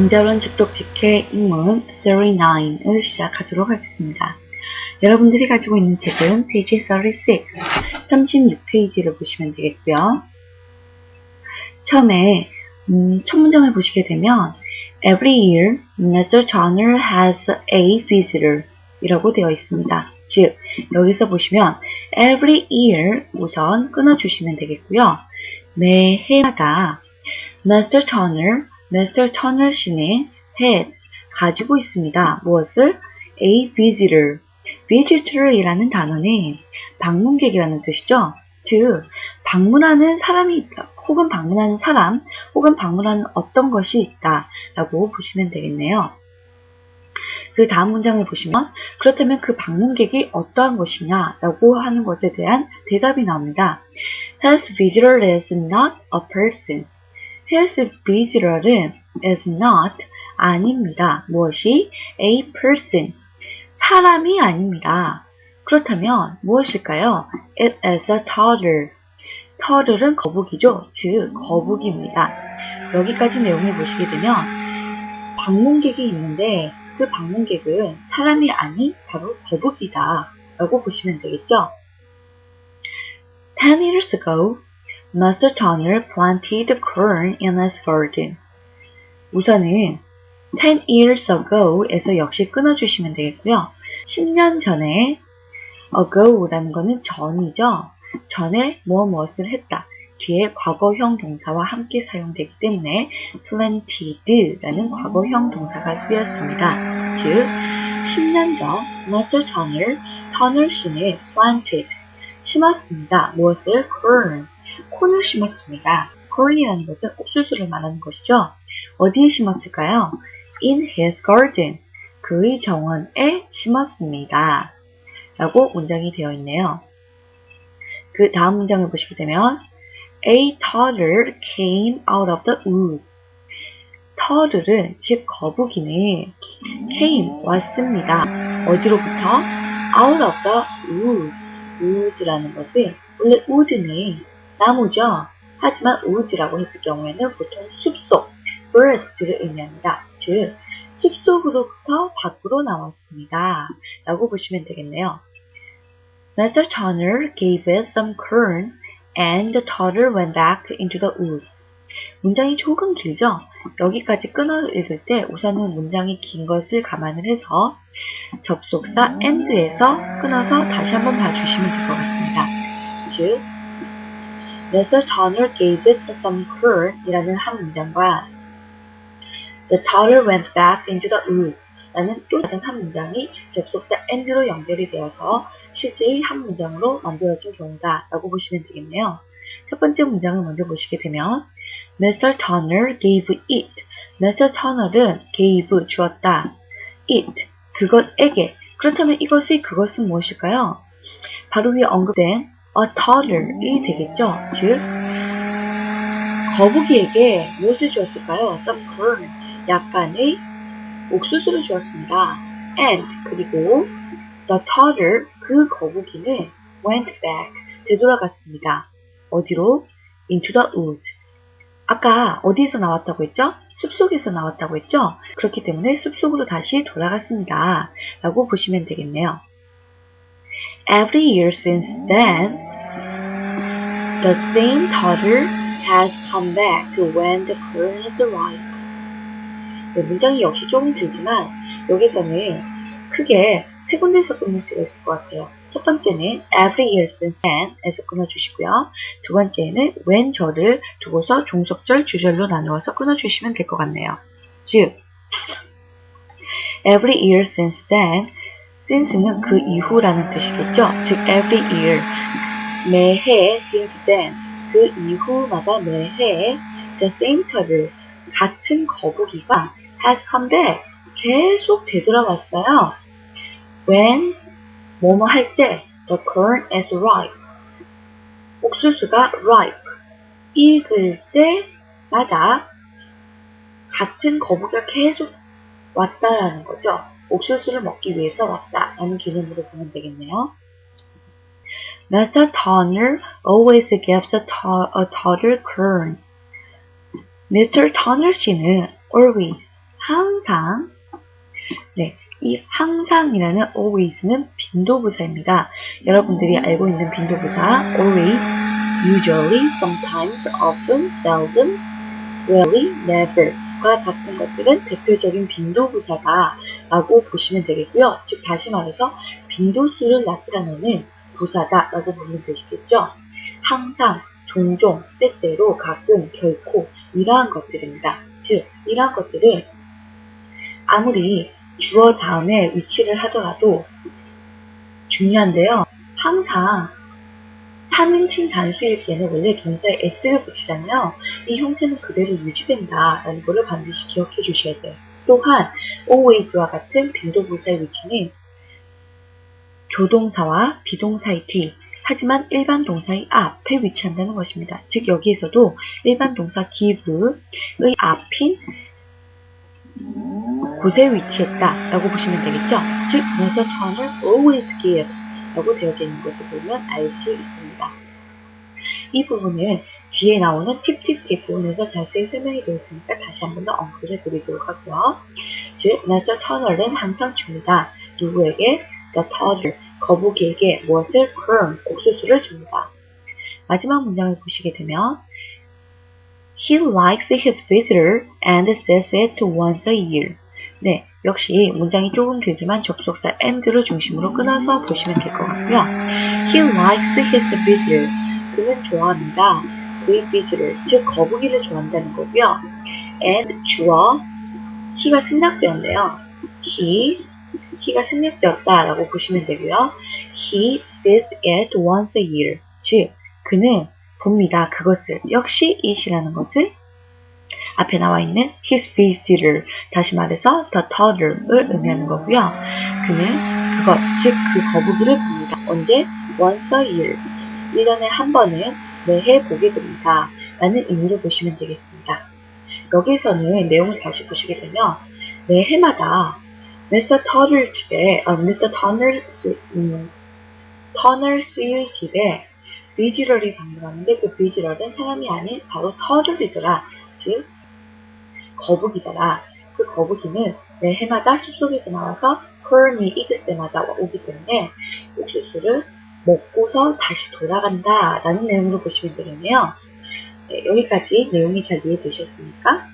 영자론 직독 직해 인문 39을 시작하도록 하겠습니다. 여러분들이 가지고 있는 책은 페이지 36, 36페이지를 보시면 되겠고요. 처음에 음, 첫 문장을 보시게 되면 Every year, Mr. Turner has a visitor 이라고 되어 있습니다. 즉, 여기서 보시면 every year 우선 끊어주시면 되겠고요. 매해마다 Mr. Turner, Mr. Turner 씨는 has 가지고 있습니다. 무엇을? A visitor. visitor이라는 단어는 방문객이라는 뜻이죠. 즉, 방문하는 사람이 있다. 혹은 방문하는 사람, 혹은 방문하는 어떤 것이 있다. 라고 보시면 되겠네요. 그 다음 문장을 보시면 그렇다면 그 방문객이 어떠한 것이냐 라고 하는 것에 대한 대답이 나옵니다. His visitor is not a person. His visitor은 is not 아닙니다. 무엇이? A person. 사람이 아닙니다. 그렇다면 무엇일까요? It is a turtle. 터틀은 거북이죠. 즉 거북이입니다. 여기까지 내용을 보시게 되면 방문객이 있는데 그 방문객은 사람이 아닌 바로 거북이다 라고 보시면 되겠죠. Ten years ago, Master Turner planted corn in his garden. 우선은 10 years ago에서 역시 끊어주시면 되겠고요. 10년 전에 ago라는 것은 전이죠. 전에 무엇 무엇을 했다. 뒤에 과거형 동사와 함께 사용되기 때문에 planted라는 과거형 동사가 쓰였습니다. 즉, 10년 전 Master Turner, 터널 씨는 planted, 심었습니다. 무엇을? corn, 콘을 심었습니다. corn이라는 것은 옥수수를 말하는 것이죠. 어디에 심었을까요? in his garden, 그의 정원에 심었습니다. 라고 문장이 되어 있네요. 그 다음 문장을 보시게 되면 A toddler came out of the woods. 터들은 즉 거북이는 came 왔습니다. 어디로부터? out of the woods. Woods라는 것은 원래 wood는 나무죠. 하지만 woods라고 했을 경우에는 보통 숲속 forest를 의미합니다. 즉 숲속으로부터 밖으로 나왔습니다. 라고 보시면 되겠네요. Mr. Turner gave it some corn and the toddler went back into the woods. 문장이 조금 길죠? 여기까지 끊어 읽을 때 우선은 문장이 긴 것을 감안을 해서 접속사 and에서 끊어서 다시 한번 봐주시면 될 것 같습니다. 즉, Mr. Turner gave it some corn 이라는 한 문장과 The toddler went back into the woods 라는 또 다른 한 문장이 접속사 and로 연결이 되어서 실제의 한 문장으로 만들어진 경우다 라고 보시면 되겠네요. 첫 번째 문장을 먼저 보시게 되면 Mr. Turner gave it. Mr. Turner은 gave 주었다. it 그것에게 그렇다면 이것의 그것은 무엇일까요? 바로 위에 언급된 a toddler이 되겠죠. 즉 거북이에게 무엇을 주었을까요? some corn 약간의 옥수수를 주었습니다. And 그리고 the toddler 그 거북이는 went back 되돌아갔습니다. 어디로? into the woods. 아까 어디에서 나왔다고 했죠? 숲속에서 나왔다고 했죠? 그렇기 때문에 숲속으로 다시 돌아갔습니다. 라고 보시면 되겠네요. Every year since then, the same toddler has come back when the corn is ripe. 네, 문장이 역시 조금 길지만 여기서는 크게 세 군데에서 끊을 수가 있을 것 같아요. 첫 번째는 every year since then에서 끊어주시고요. 두 번째는 when 저를 두고서 종속절, 주절로 나누어서 끊어주시면 될 것 같네요. 즉, every year since then, since는 그 이후라는 뜻이겠죠. 즉, every year, 매해 since then, 그 이후마다 매해 the same turtle, 같은 거북이가 has come back, 계속 되돌아왔어요. when 뭐뭐 할 때 the corn is ripe 옥수수가 ripe 익을 때마다 같은 거북이가 계속 왔다라는 거죠. 옥수수를 먹기 위해서 왔다라는 개념으로 보면 되겠네요. Master Turner always gives a, a toddler corn. Mr. Turner 씨는 always 항상 네, 이 항상이라는 always는 빈도부사입니다. 여러분들이 알고 있는 빈도부사 always, usually, sometimes, often, seldom, rarely, never 과 같은 것들은 대표적인 빈도부사다 라고 보시면 되겠고요. 즉 다시 말해서 빈도수를 나타내는 부사다 라고 보면 되시겠죠. 항상, 종종, 때때로, 가끔, 결코 이러한 것들입니다. 즉 이러한 것들은 아무리 주어 다음에 위치를 하더라도 중요한데요. 항상 3인칭 단수일 때는 원래 동사에 s를 붙이잖아요. 이 형태는 그대로 유지된다라는 것을 반드시 기억해 주셔야 돼요. 또한 always와 같은 빈도부사의 위치는 조동사와 비동사의 뒤, 하지만 일반 동사의 앞에 위치한다는 것입니다. 즉 여기에서도 일반 동사 give의 앞인 곳에 위치했다 라고 보시면 되겠죠. 즉, Mr. Turner always gives 라고 되어져 있는 것을 보면 알 수 있습니다. 이 부분은 뒤에 나오는 팁팁팁 부분에서 자세히 설명이 되어 있으니까 다시 한 번 더 언급을 해드리도록 하고요. 즉, Mr. Turner은 항상 줍니다. 누구에게? The Turtle, 거북이에게 무엇을? Corn, 옥수수를 줍니다. 마지막 문장을 보시게 되면 He likes his visitor and says it once a year. 네, 역시 문장이 조금 길지만 접속사 and를 중심으로 끊어서 보시면 될 것 같고요. He likes his visitor. 그는 좋아합니다. 그의 visitor, 즉 거북이를 좋아한다는 거고요. and 주어, he가 생략되었네요. he, he가 생략되었다라고 보시면 되고요. He says it once a year. 즉, 그는 봅니다. 그것을 역시 it이라는 것을 앞에 나와 있는 his visitor 다시 말해서 the turtle을 의미하는 거고요. 그는 그것 즉 그 거북이를 봅니다. 언제? once a year 1년에 한 번은 매해 보게 됩니다. 라는 의미로 보시면 되겠습니다. 여기서는 내용을 다시 보시게 되면 매해마다 Mr. 터널 집에 아, Mr. 터널 음, 터널스의 집에 비지럴이 방문하는데 그 비지럴은 사람이 아닌 바로 터널이더라. 즉 거북이더라. 그 거북이는 매 해마다 숲속에서 나와서 콜이 익을 때마다 오기 때문에 옥수수를 먹고서 다시 돌아간다 라는 내용으로 보시면 되겠네요. 네, 여기까지 내용이 잘 이해되셨습니까?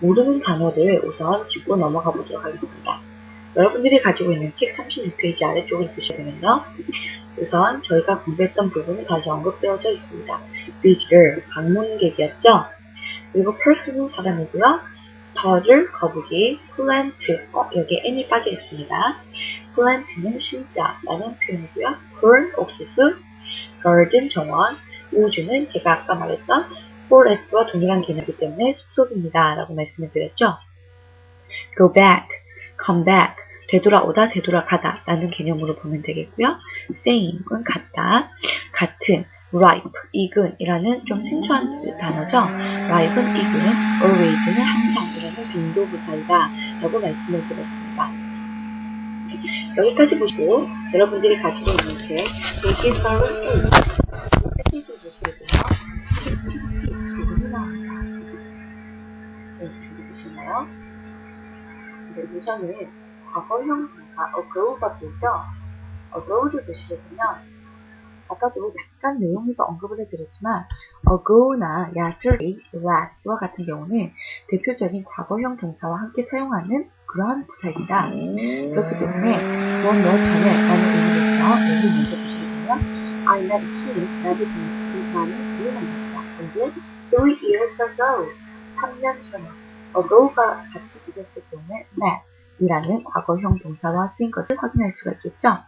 모르는 단어를 우선 짚고 넘어가 보도록 하겠습니다. 여러분들이 가지고 있는 책 36페이지 아래쪽을 보시면요. 우선 저희가 공부했던 부분이 다시 언급되어져 있습니다. 비지를 방문객이었죠. 그리고 person은 사람이고요. 터를 거북이, plant, 어, 여기에 n이 빠져 있습니다. plant는 심다 라는 표현이고요. corn, 옥수수, garden, 정원, 우주는 제가 아까 말했던 forest와 동일한 개념이기 때문에 숲속입니다. 라고 말씀을 드렸죠. go back, come back, 되돌아오다, 되돌아가다 라는 개념으로 보면 되겠고요. same은 같다, 같은, ripe, 익은 이라는 좀 생소한 단어죠. ripe은 익은, always는 항상이라는 빈도부사이다 라고 말씀을 드렸습니다. 여기까지 보시고 여러분들이 가지고 있는 책 Power 8 패키지 보시게 되면 부분이 나옵니다. 네, 준비되셨나요? 네, 우선은 과거형 동사 ago가 보이죠? ago를 보시게 되면 아까도 잠깐 내용에서 언급을 해드렸지만 ago나 yesterday, last와 같은 경우는 대표적인 과거형 동사와 함께 사용하는 그러한 부사입니다. 그렇기 때문에 무엇 무엇 전에 라는 의미로서 여기 먼저 보시게 되면 I met him, 나도 그, 나는 그를 만났다. 언제? Three years ago, 3년 전에 ago가 같이 붙었을 경우에 met 이라는 과거형 동사와 쓰인 것을 확인할 수가 있겠죠.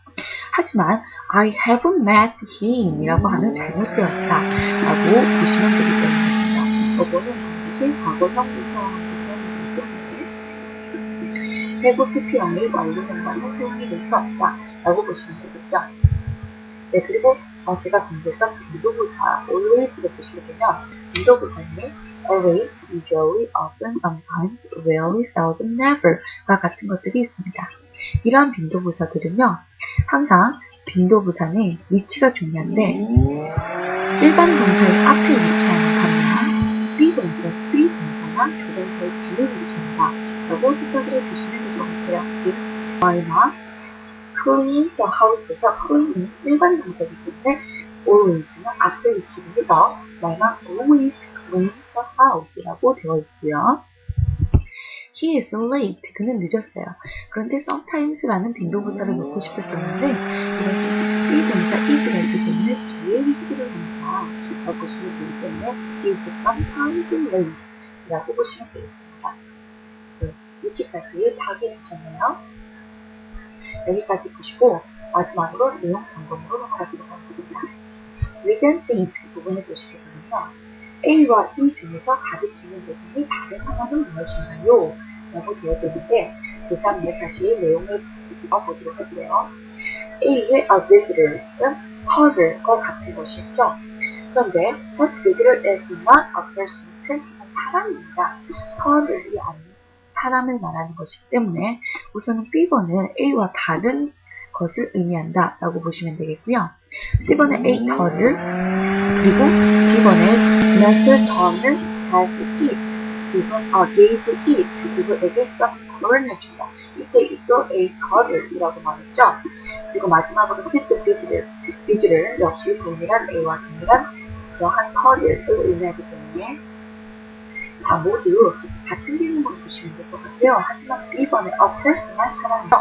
하지만 I haven't met him 이라고 하면 잘못되었다 라고 보시면 되기 때문입니다. 이거는 반드시 과거형 동사와 사용되기 때문에 have pp형의 완료형과는 사용이 될 수 없다 라고 보시면 되겠죠. 네, 그리고 어, 제가 공부했던 빈도부사 always를 보시게 되면 빈도부사는 always, usually, often, sometimes, rarely, seldom, never 과 같은 것들이 있습니다. 이러한 빈도부사들은요, 항상 빈도부사는 위치가 중요한데 일반 동사의 앞에 위치하는 반면 비동사, 비동사나 조동사의 뒤를 위치한다 라고 생각을 해보시면 될 것 같아요. 즉, why the house에서 clean 일반 동사이기 때문에 always는 앞에 위치를 해서 not always cleans the house라고 되어 있고요. He is late. 그는 늦었어요. 그런데 sometimes라는 빈도부사를 넣고 싶었었는데 이것은 비동사 is가 있기 때문에 뒤에 위치를 합니다. 라고 보시면 되기 때문에 he is sometimes late 라고 보시면 되겠습니다. 네, 위치까지 파악해주셨네요. 여기까지 보시고 마지막으로 내용 점검으로 넘어가도록 하겠습니다. read and think 부분을 보시게 되면요. A와 E 중에서 가리키는 대상이 다른 하나는 무엇인가요? 라고 되어져 있는데 그 다음에 다시 내용을 보도록 할게요. A의 a visitor은 toddler과 같은 것이었죠. 그런데 this visitor is not a person. person은 사람입니다. toddler이 아닌 사람을 말하는 것이기 때문에 우선은 B번은 A와 다른 것을 의미한다 라고 보시면 되겠고요. C번은 A toddler 그리고 B번에 Mr. Turner has it 그리고 아, gave it 그리고 에게 some corn을 준다. 이때 이또 a toddler이라고 말했죠. 그리고 마지막으로 his visitor visitor 역시 동일한 a와 동일한 그러한 toddler을 의미하기 때문에 다 모두 같은 개념으로 보시면 될 것 같아요. 하지만 B번에 a person만 사람이죠.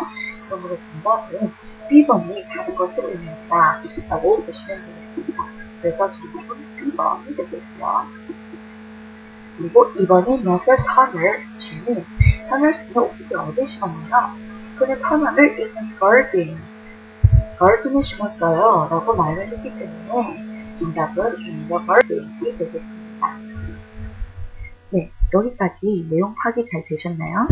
그러므로 정답은 B번이 다른 것을 의미한다 라고 보시면 되겠습니다. 그래서 정답은 B번이 되겠고요. 그리고 이번에 Mr. Turner 씨는 터널스는 옷을 어디 심었나요? 그는 터널을 in garden, garden에 심었어요 라고 말을 했기 때문에 정답은 in the garden이 되겠습니다. 네, 여기까지 내용 파악이 잘 되셨나요?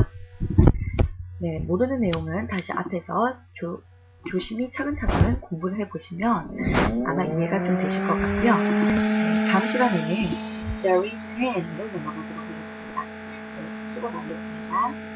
네, 모르는 내용은 다시 앞에서 조, 조심히 차근차근 공부를 해보시면 아마 이해가 좀 되실 것 같고요. 네, 다음 시간에는 Sharing Hand으로 넘어가도록 하겠습니다. 네, 수고 많으셨습니다.